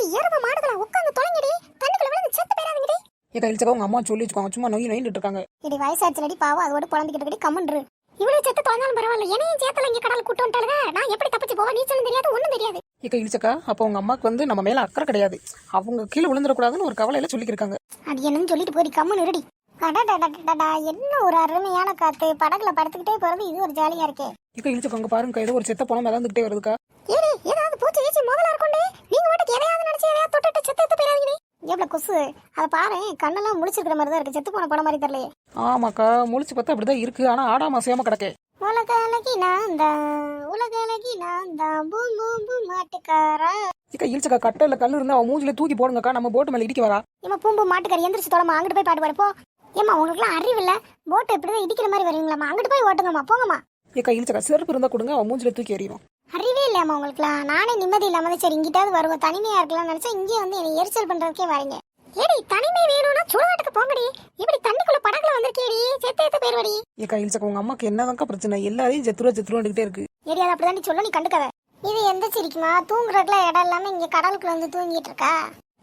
ஏடி எரும மாடுகளா உட்காந்து தொலைங்கடி தண்ணிக்குள்ள விழுந்து செத்து போயிடாதீங்கடி. ஏக்கா இழிச்சக்கா உங்க அம்மா சொல்லி வச்சுக்கோங்க சும்மா நோய் நோயிட்டு இருக்காங்க. இடி வயசாச்சுலடி பாவம் அதோட குழந்தைகிட்ட இருக்கடி கம்மன்று இவ்வளவு செத்து தொலைஞ்சாலும் பரவாயில்ல என்னையும் சேர்த்தல இங்க கடல் கூட்டு வந்துட்டாளுங்க. நான் எப்படி தப்பிச்சு போவேன் நீச்சலும் தெரியாது ஒண்ணும் தெரியாது. ஏக்கா இழிச்சக்கா அப்போ உங்க அம்மாக்கு வந்து நம்ம மேல அக்கறை கிடையாது. அவங்க கீழே விழுந்துடக்கூடாதுன்னு ஒரு கவலையில சொல்லியிருக்காங்க அது என்னன்னு சொல்லிட்டு போய் கம்முன்னு இருடி அடடடடடடா என்ன ஒரு அருமையான காத்து படகுல படுத்துக்கிட்டே போறது இது ஒரு ஜாலியா இருக்கே. ஏக்கா இழிச்சக்கா அங்க பாருங்க ஏதோ ஒரு செத்த பணம் மிதந்துகிட்டே வருதுக்கா. ஏடி ஏதாவது பூச்சி கீச்சி முதல்ல இருக்கோண்டே நீங்க மட்டும் எதையாவது நினைச்சு எதையாவது தொட்டுட்டு செத்து செத்து போயிடாதீங்கடி. எவ்வளவு கொசு. அதை பாரு கண்ணெல்லாம் முழிச்சிருக்கிற மாதிரி தான் இருக்கு. செத்து போன படம் மாதிரி தெரியலையே. ஆமாக்கா முழிச்சு பார்த்தா அப்படிதான் இருக்கு. ஆனா ஆடாம அசையாம கிடக்கே. உலக அழகி நான் தான் உலக அழகி நான் தான். பூம் பூம் பூம் மாட்டுக்காரா. ஏக்கா இழிச்சக்கா கட்டையில கல் இருந்தா அவன் மூஞ்சில தூக்கி போடுங்கக்கா. நம்ம போட்டு மேல இடிக்க வரா. ஏமா பூம்பு மாட்டுக்காரி எந்திரிச்சு தொலைமா அங்கிட்டு போய் பாட்டு பாடு போ. ஏமா உங்களுக்குலாம் அறிவு இல்ல? போட்டு இப்படிதான் இடிக்கிற மாதிரி வருவீங்களாமா அங்கிட்டு போய் ஓட்டுங்கம்மா. போங்கம்மா. ஏக்கா இழிச்சக்கா செருப்பு இருந்தா கொடுங்க அவன் மூஞ்சில தூக்கி எறியும் அறிவே இல்லையாம்மா உங்களுக்குலாம் நானே நிம்மதி இல்லாம தான் சரி இங்கிட்டாவது வருவோம் தனிமையா இருக்கலாம்னு நினைச்சா இங்கே வந்து என்னை எரிச்சல் பண்றதுக்கே வரீங்க. ஏடி தனிமை வேணும்னா சுடுகாட்டுக்கு போங்கடி. இப்படி தண்ணிக்குள்ள படகுல வந்திருக்கேடி செத்து செத்து போயிருவடி. ஏக்கா இழிச்சக்கா உங்க அம்மாக்கு என்னதான்க்கா பிரச்சனை? எல்லாரையும் செத்துருவா செத்துருவான்ட்டு இருக்கு. ஏடி அதை அப்படிதான் சொல்ல நீ கண்டுக்காத. இது எந்த சிரிக்குமா? தூங்குறதுக்குல இடம் இல்லாம இங்க கடலுக்குள்ள வந்து தூங்கிட்டு இருக்கா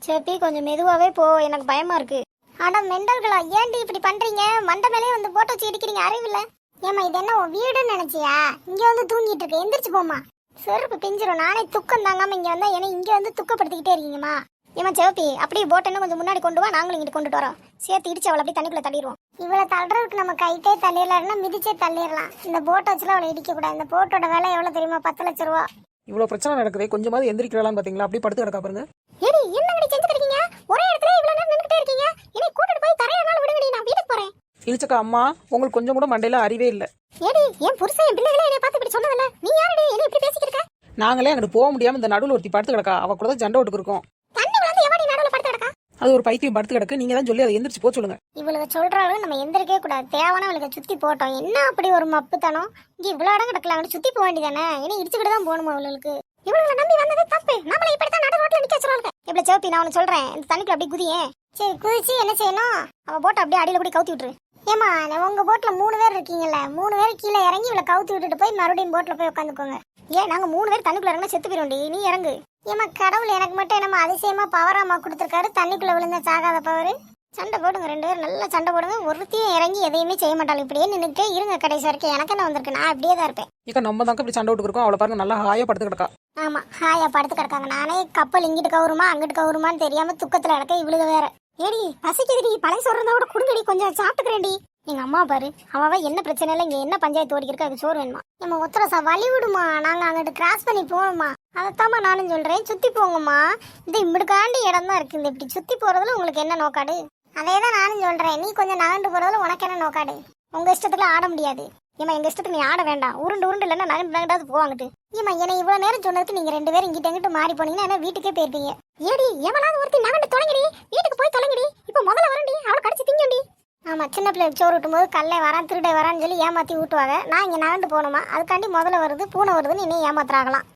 சேப்பி கொஞ்சம் மெதுவாவே போ எனக்கு பயமா இருக்கு. ஆனா மெண்டல்களா ஏன்டி இப்படி பண்றீங்க? மண்டை மேலே வந்து போட்டோ வச்சு இடிக்கிறீங்க அறிவில்ல. ஏமா இது என்ன உன் வீடுன்னு நினைச்சியா? இங்க வந்து தூங்கிட்டு இருக்க. எந்திரிச்சு போமா செருப்பு பிஞ்சிரும். நானே துக்கம் தாங்காம இங்க வந்தா என்ன இங்க வந்து துக்கப்படுத்திக்கிட்டே இருக்கீங்கம்மா. ஏமா சிவப்பி அப்படியே போட் என்ன கொஞ்சம் முன்னாடி கொண்டு வா. நாங்களும் இங்கிட்டு கொண்டுட்டு வரோம். சேர்த்து இடிச்சு அவளை அப்படியே தண்ணிக்குள்ள தள்ளிடுவோம். இவளை தள்ளுறதுக்கு நம்ம கைட்டே தள்ளிடலாம்னா மிதிச்சே தள்ளிடலாம். இந்த போட்டை வச்சுலாம் அவளை இடிக்க கூடாது. இந்த போட்டோட விலை எவ்வளவு தெரியுமா? பத்து லட்ச ரூபா. இவ்வளவு பிரச்சனை நடக்குதே. கொஞ்சமாவது எந்திரிக்கலாம்னு பாத்தீங்களா? அப்படியே படுத்து கிடக்கா பாருங்க. ஏடி என்னங்கடி செஞ்சுட்டு இருக்கீங்க? ஒரே இடத்துல இழிச்சக்கா அம்மா உங்களுக்கு கொஞ்சம் கூட மண்டையில அறிவே இல்ல. ஏடி என் புருஷன் என் பிள்ளைகளே என்னை பார்த்து இப்படி சொன்னதில்ல? நீ யாரடி? என்ன இப்படி பேசிக்கிட்டு இருக்க? நாங்களே அங்கிட்டு போக முடியாம இந்த நடுவில் ஒருத்தி படுத்து கிடக்கா. அவ கூட தான் சண்டை விட்டுக்கு இருக்கோம். தண்ணி விழுந்து எவடி நடுவுல படுத்து கிடக்கா? அது ஒரு பைத்தியம் படுத்து கிடக்கு. நீங்க தான் சொல்லி அதை எந்திரிச்சு போக சொல்லுங்க. இவளுக்கு சொல்றாலும் நம்ம எந்திரிக்கவே கூடாது. தேவைன்னா அவளுக்கு சுத்தி போட்டோம். என்ன அப்படி ஒரு மப்புத்தனம்? இங்க இவ்வளவு இடம் கிடக்கல அங்கிட்டு சுத்தி போக வேண்டியதானே? இனி இடிச்சுக்கிட்டு தான் போகணுமா அவளுக்கு இவளுகளை நம்பி வந்தது தப்பு. நம்மள இப்படித்தான் நடு ரோட்ல நிக்க வச்சிருவாங்க இப்படி சேப்பி நான் உனக்கு சொல்றேன். இந்த தண்ணிக்குள்ள அப்படியே குதியேன் சரி குதிச்சு என்ன செய்யணும்? அவ போட்டு அப்படியே அடியில கூட கவுத்தி விட்டுரு. ஏமா உங்க போட்ல மூணு பேர் இருக்கீங்கல்ல மூணு பேர் கீழே இறங்கி இவளை கவுத்தி விட்டுட்டு போய் மறுபடியும் போட்ல போய் உட்காந்துக்கோங்க ஏன் நாங்க மூணு பேர் தண்ணிக்குள்ள இறங்கினா செத்து போயிடும்டி நீ இறங்கு. ஏமா கடவுள் எனக்கு மட்டும் என்னமா அதிசயமா பவராமா கொடுத்துருக்காரு தண்ணிக்குள்ள விழுந்த சாகாத பவர் சண்டை போடுங்க ரெண்டு பேரும் நல்லா சண்டை போடுங்க ஒருத்தையும் இறங்கி எதையுமே செய்ய மாட்டாங்க இப்படியே நின்றுட்டே இருங்க கடைசி வரைக்கும். எனக்கு என்ன வந்திருக்கு? நான் அப்படியே தான் இருப்பேன். ஏக்கா நம்ம தாங்க இப்படி சண்டை விட்டுக்கு இருக்கோம். அவளை பாருங்க நல்லா ஹாயா படுத்து கிடக்கா ஆமா ஹாயா படுத்து கிடக்காங்க நானே கப்பல் இங்கிட்டு கவுருமா அங்கிட்டு கவுருமான்னு தெரியாம துக்கத்துல கிடக்க இவளுக வேற. ஏடி பசிக்குதுடி. பழைய சொல்றதா கூட குடுங்கடி. கொஞ்சம் சாப்பிட்டுக்கிறேன்டி. எங்க அம்மா பாரு அவ என்ன பிரச்சனை இல்லை இங்க என்ன பஞ்சாயத்து ஓடிக்கிறக்கு அது சோறு வேணுமா? நம்ம உத்தரசா வழி விடுமா? நாங்க அங்கிட்டு கிராஸ் பண்ணி போகணுமா அதைத்தாம்மா நானும் சொல்றேன். சுத்தி போங்கம்மா. இந்த இப்படிக்காண்டி இடம் தான் இருக்கு. இந்த இப்படி சுத்தி போறதுல உங்களுக்கு என்ன நோக்காடு? அதே தான் நானும் சொல்றேன். நீ கொஞ்சம் நகண்டு போறதுல உனக்கு என்ன நோக்காடு? உங்க இஷ்டத்துல ஆட முடியாது. ஏமா எங்க இஷ்டத்துக்கு நீ ஆட வேண்டாம். உருண்டு உருண்டு இல்லைன்னா நகண்டு நகண்டாவது போவாங்கட்டு. ஏமா என்னை இவ்வளவு நேரம் சொன்னதுக்கு நீங்க ரெண்டு பேரும் இங்கிட்ட இங்கிட்டு மாறி போனீங்கன்னா என்ன வீட்டுக்கே போயிருப்பீங்க? ஏடி எவனாவது ஒருத்தி நகண்டு தொலைங்கடி. வீட்டுக்கு போய் தொலைங்கடி. இப்போ முதல்ல வரண்டி அவளை கடிச்சு திங்கண்டி ஆமா சின்ன பிள்ளைக்கு சோறு ஊட்டும் போது கல்லை வரான் திருடை வரான்னு சொல்லி ஏமாத்தி ஊட்டுவாங்க. நான் இங்க நகண்டு போகணுமா? அதுக்காண்டி முதல்ல வருது பூனை வருதுன்னு இன்னும் ஏமாத்துறாங்களாம்.